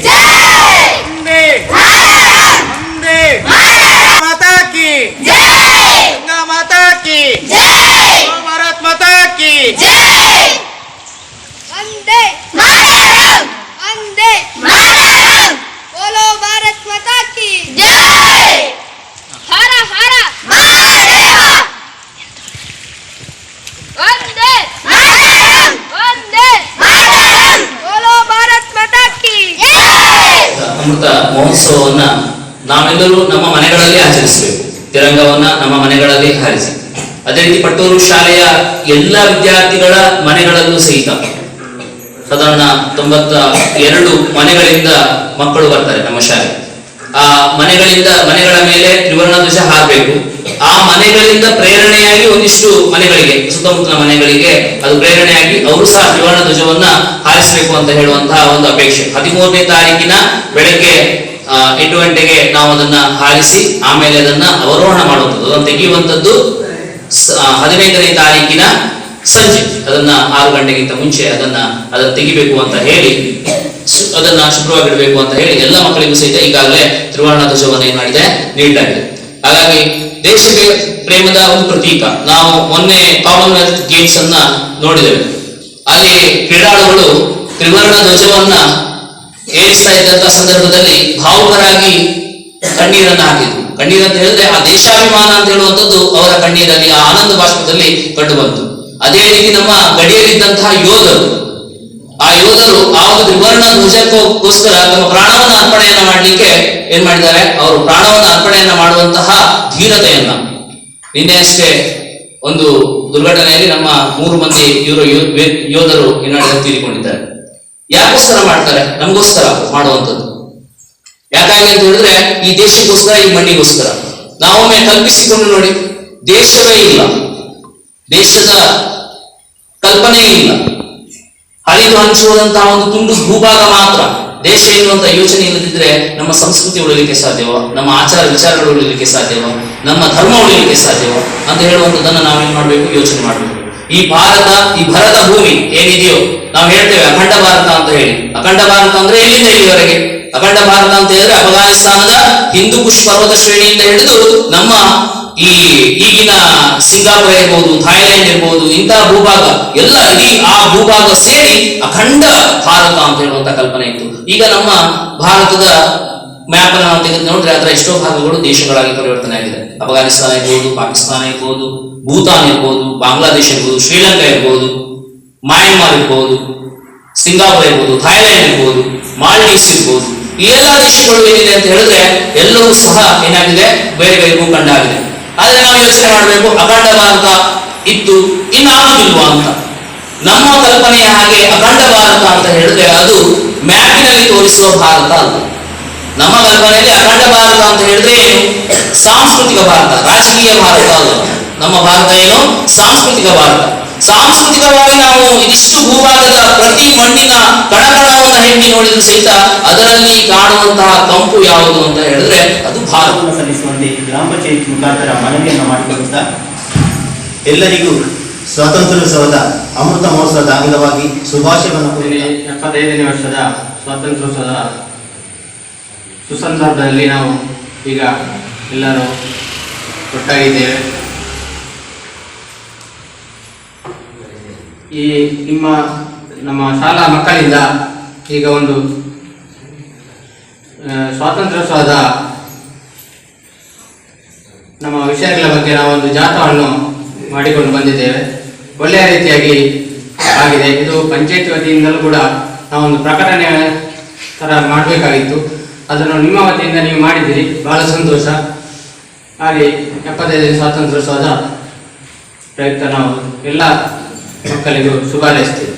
Jai! ಮಹೋತ್ಸವವನ್ನ ನಾವೆಲ್ಲರೂ ನಮ್ಮ ಮನೆಗಳಲ್ಲಿ ಆಚರಿಸಬೇಕು. ತಿರಂಗವನ್ನ ನಮ್ಮ ಮನೆಗಳಲ್ಲಿ ಹಾರಿಸಿ. ಅದೇ ರೀತಿ ಪಟ್ಟೂರು ಶಾಲೆಯ ಎಲ್ಲ ವಿದ್ಯಾರ್ಥಿಗಳ ಮನೆಗಳಲ್ಲೂ ಸಹಿತ ಸಾಧಾರಣ ತೊಂಬತ್ತ ಎರಡು ಮನೆಗಳಿಂದ ಮಕ್ಕಳು ಬರ್ತಾರೆ ನಮ್ಮ ಶಾಲೆ. ಆ, ಮನೆಗಳಿಂದ ಮನೆಗಳ ಮೇಲೆ ತ್ರಿವರ್ಣ ಧ್ವಜ ಹಾರಬೇಕು. ಆ ಮನೆಗಳಿಂದ ಪ್ರೇರಣೆಯಾಗಿ ಒಂದಿಷ್ಟು ಮನೆಗಳಿಗೆ, ಸುತ್ತಮುತ್ತಲ ಮನೆಗಳಿಗೆ ಅದು ಪ್ರೇರಣೆಯಾಗಿ ಅವರು ಸಹ ತ್ರಿವರ್ಣ ಧ್ವಜವನ್ನ ಹಾರಿಸಬೇಕು ಅಂತ ಹೇಳುವಂತಹ ಒಂದು ಅಪೇಕ್ಷೆ. ಹದಿಮೂರನೇ ತಾರೀಕಿನ ಬೆಳಗ್ಗೆ ಎಂಟು ಗಂಟೆಗೆ ನಾವು ಅದನ್ನ ಹಾರಿಸಿ ಆಮೇಲೆ ಅದನ್ನ ಅವರೋಹಣ ಮಾಡುವಂಥದ್ದು. ಅದನ್ನು ತೆಗೆಯುವಂಥದ್ದು ಹದಿನೈದನೇ ತಾರೀಕಿನ ಸಂಜೆ. ಅದನ್ನ ಆರು ಗಂಟೆಗಿಂತ ಮುಂಚೆ ಅದನ್ನ, ಅದನ್ನು ತೆಗಿಬೇಕು ಅಂತ ಹೇಳಿ ಅದನ್ನ ಶುಭ್ರವಾಗಿಡಬೇಕು ಅಂತ ಹೇಳಿ ಎಲ್ಲ ಮಕ್ಕಳಿಗೂ ಸಹಿತ ಈಗಾಗಲೇ ತ್ರಿವರ್ಣ ಧ್ವಜವನ್ನು ಏನ್ ಮಾಡಿದೆ? ನೀಡಲಾಗಿದೆ. ಹಾಗಾಗಿ ದೇಶಕ್ಕೆ ಪ್ರೇಮದ ಒಂದು ಪ್ರತೀಕ. ನಾವು ಮೊನ್ನೆ ಕಾಮನ್ವೆಲ್ತ್ ಗೇಮ್ಸ್ ಅನ್ನ ನೋಡಿದೆವು ಅಲ್ಲಿ ಕ್ರೀಡಾಳುಗಳು ತ್ರಿವರ್ಣ ಧ್ವಜವನ್ನ ಏರಿಸ್ತಾ ಇದ್ದಂತ ಸಂದರ್ಭದಲ್ಲಿ ಭಾವುಕರಾಗಿ ಕಣ್ಣೀರನ್ನ ಹಾಕಿದ್ರು. ಕಣ್ಣೀರ್ ಅಂತ ಹೇಳಿದ್ರೆ ಆ ದೇಶಾಭಿಮಾನ ಅಂತ ಹೇಳುವಂಥದ್ದು ಅವರ ಕಣ್ಣೀರಲ್ಲಿ, ಆ ಆನಂದ ಬಾಷ್ಪದಲ್ಲಿ ಕಂಡು ಬಂತು ಅದೇ ರೀತಿ ನಮ್ಮ ಗಡಿಯಲ್ಲಿದ್ದಂತಹ ಯೋಧರು ಆ ಯೋಧರು ಆ ಒಂದು ತ್ರಿವರ್ಣ ಧ್ವಜಕ್ಕೋಸ್ಕರ ತಮ್ಮ ಪ್ರಾಣವನ್ನ ಅರ್ಪಣೆಯನ್ನ ಮಾಡಲಿಕ್ಕೆ ಏನ್ ಮಾಡಿದ್ದಾರೆ? ಅವರು ಪ್ರಾಣವನ್ನ ಅರ್ಪಣೆಯನ್ನ ಮಾಡುವಂತಹ ಧೀರತೆಯನ್ನ. ನಿನ್ನೆ ಅಷ್ಟೇ ಒಂದು ದುರ್ಘಟನೆಯಲ್ಲಿ ನಮ್ಮ ಮೂರು ಮಂದಿ ಇವರು ಯೋಧರು ಏನಾಡಿದ ತೀರಿಕೊಂಡಿದ್ದಾರೆ. ಯಾಕೋಸ್ಕರ ಮಾಡ್ತಾರೆ? ನಮಗೋಸ್ಕರ ಮಾಡುವಂಥದ್ದು. ಯಾಕಾಗಿ ಅಂತ ಹೇಳಿದ್ರೆ, ಈ ದೇಶಕ್ಕೋಸ್ಕರ, ಈ ಮಣ್ಣಿಗೋಸ್ಕರ. ನಾವೊಮ್ಮೆ ಕಲ್ಪಿಸಿಕೊಂಡು ನೋಡಿ, ದೇಶವೇ ಇಲ್ಲ. ದೇಶದ ಕಲ್ಪನೆಯೇ ಇಲ್ಲ. ಹರಿದು ಹಂಚುವುದಂತಹ ಒಂದು ತುಂಡು ಭೂಭಾಗ ಮಾತ್ರ ದೇಶ ಎನ್ನುವಂತಹ ಯೋಚನೆ ಇಲ್ಲದಿದ್ರೆ ನಮ್ಮ ಸಂಸ್ಕೃತಿ ಉಳಿಲಿಕ್ಕೆ ಸಾಧ್ಯವೋ? ನಮ್ಮ ಆಚಾರ ವಿಚಾರಗಳು ಉಳಿಲಿಕ್ಕೆ ಸಾಧ್ಯವೋ? ನಮ್ಮ ಧರ್ಮ ಉಳಿಲಿಕ್ಕೆ ಸಾಧ್ಯವೋ? ಅಂತ ಹೇಳುವಂಥದ್ದನ್ನು ನಾವೇನ್ ಮಾಡಬೇಕು? ಯೋಚನೆ ಮಾಡಬೇಕು. ಈ ಭಾರತ, ಈ ಭರದ ಭೂಮಿ ಏನಿದೆಯೋ ನಾವು ಹೇಳ್ತೇವೆ, ಅಖಂಡ ಭಾರತ ಅಂತ ಹೇಳಿ. ಅಖಂಡ ಭಾರತ ಅಂದ್ರೆ ಎಲ್ಲಿಂದ ಇಲ್ಲಿವರೆಗೆ ಅಖಂಡ ಭಾರತ ಅಂತ ಹೇಳಿದ್ರೆ ಅಫ್ಘಾನಿಸ್ತಾನದ ಹಿಂದೂ ಕುಶ್ ಪರ್ವತ ಶ್ರೇಣಿಯಿಂದ ಹಿಡಿದು ನಮ್ಮ ಈ ಈಗಿನ ಸಿಂಗಾಪುರ ಇರ್ಬೋದು, ಥಾಯ್ಲೆಂಡ್ ಇರ್ಬೋದು, ಇಂತಹ ಭೂಭಾಗ ಎಲ್ಲ ಇಡೀ ಆ ಭೂಭಾಗ ಸೇರಿ ಅಖಂಡ ಭಾರತ ಅಂತ ಹೇಳುವಂತ ಕಲ್ಪನೆ ಇತ್ತು. ಈಗ ನಮ್ಮ ಭಾರತದ ಮ್ಯಾಪ್ ನಾವು ತೆಗೆದು ನೋಡಿದ್ರೆ ಅದರ ಎಷ್ಟೋ ಭಾಗಗಳು ದೇಶಗಳಾಗಿ ಪರಿವರ್ತನೆ ಆಗಿದೆ. ಅಫ್ಘಾನಿಸ್ತಾನ ಇರ್ಬೋದು, ಪಾಕಿಸ್ತಾನ ಇರ್ಬೋದು, ಭೂತಾನ್ ಇರ್ಬೋದು, ಬಾಂಗ್ಲಾದೇಶ ಇರ್ಬೋದು, ಶ್ರೀಲಂಕಾ ಇರ್ಬೋದು, ಮಯನ್ಮಾರ್ ಇರ್ಬೋದು, ಸಿಂಗಾಪುರ ಇರ್ಬೋದು, ಥಾಯ್ಲೆಂಡ್ ಇರ್ಬೋದು, ಮಾಲ್ಡೀವ್ಸ್ ಇರ್ಬೋದು. ಎಲ್ಲ ದೇಶಗಳು ಏನಿದೆ ಅಂತ ಹೇಳಿದ್ರೆ ಎಲ್ಲವೂ ಸಹ ಏನಾಗಿದೆ? ಬೇರೆ ಬೇರೆ ಭೂಖಂಡ ಆಗಿದೆ. ಆದ್ರೆ ನಾವು ಯೋಚನೆ ಮಾಡಬೇಕು, ಅಖಂಡ ಭಾರತ ಇತ್ತು ಇನ್ನಾಗುದಿಲ್ವಾ ಅಂತ. ನಮ್ಮ ಕಲ್ಪನೆಯ ಹಾಗೆ ಅಖಂಡ ಭಾರತ ಅಂತ ಹೇಳಿದ್ರೆ ಅದು ಮ್ಯಾಪಿನಲ್ಲಿ ತೋರಿಸುವ ಭಾರತ ಅಲ್ಲ. ನಮ್ಮ ಕಲ್ಪನೆಯಲ್ಲಿ ಅಖಂಡ ಭಾರತ ಅಂತ ಹೇಳಿದ್ರೆ ಸಾಂಸ್ಕೃತಿಕ ಭಾರತ, ರಾಜಕೀಯ ಭಾರತ ಅಲ್ಲ. ನಮ್ಮ ಭಾರತ ಏನು? ಸಾಂಸ್ಕೃತಿಕ ಭಾರತ. ಸಾಂಸ್ಕೃತಿಕವಾಗಿ ನಾವು ಇದಿಷ್ಟು ಭೂಭಾಗದ ಪ್ರತಿ ಮಣ್ಣಿನ ಕಣಕಣವನ್ನು ಹೆಣ್ಣಿ ನೋಡಿದ್ರು ಸಹಿತ ಅದರಲ್ಲಿ ಕಾಣುವಂತಹ ಕಂಪು ಯಾವುದು ಅಂತ ಹೇಳಿದ್ರೆ ಅದು ಭಾರತ ಭಾರತವನ್ನು ಸಲ್ಲಿಸುವಂತೆ ಗ್ರಾಮ ಪಂಚಾಯತ್ ಮುಖಾಂತರ ಮನವಿಯನ್ನು ಮಾಡಿಕೊಳ್ಳುತ್ತಾ ಎಲ್ಲರಿಗೂ ಸ್ವಾತಂತ್ರ್ಯೋತ್ಸವದ ಅಮೃತ ಮಹೋತ್ಸವದ ಅಂಗವಾಗಿ ಶುಭಾಶಯವನ್ನು ಎಪ್ಪತ್ತೈದನೇ ವರ್ಷದ ಸ್ವಾತಂತ್ರ್ಯೋತ್ಸವದ ಸುಸಂದರ್ಭದಲ್ಲಿ ನಾವು ಈಗ ಎಲ್ಲರೂ ಒಟ್ಟಾಗಿದ್ದೇವೆ. ಈ ನಿಮ್ಮ, ನಮ್ಮ ಶಾಲಾ ಮಕ್ಕಳಿಂದ ಈಗ ಒಂದು ಸ್ವಾತಂತ್ರ್ಯೋತ್ಸವದ ನಮ್ಮ ವಿಷಯಗಳ ಬಗ್ಗೆ ನಾವೊಂದು ಜಾಥವನ್ನು ಮಾಡಿಕೊಂಡು ಬಂದಿದ್ದೇವೆ. ಒಳ್ಳೆಯ ರೀತಿಯಾಗಿ ಆಗಿದೆ. ಇದು ಪಂಚಾಯತ್ ವತಿಯಿಂದಲೂ ಕೂಡ ನಾವೊಂದು ಪ್ರಕಟಣೆ ಥರ ಮಾಡಬೇಕಾಗಿತ್ತು. ಅದನ್ನು ನಿಮ್ಮ ವತಿಯಿಂದ ನೀವು ಮಾಡಿದ್ದೀರಿ. ಬಹಳ ಸಂತೋಷ. ಹಾಗೆ ಎಪ್ಪತ್ತೈದನೇ ಸ್ವಾತಂತ್ರ್ಯೋತ್ಸವದ ಪ್ರಯುಕ್ತ ನಾವು ಎಲ್ಲ ಮಕ್ಕಳಿಗೂ ಶುಭ ಹಾರೈಸ್ತೀವಿ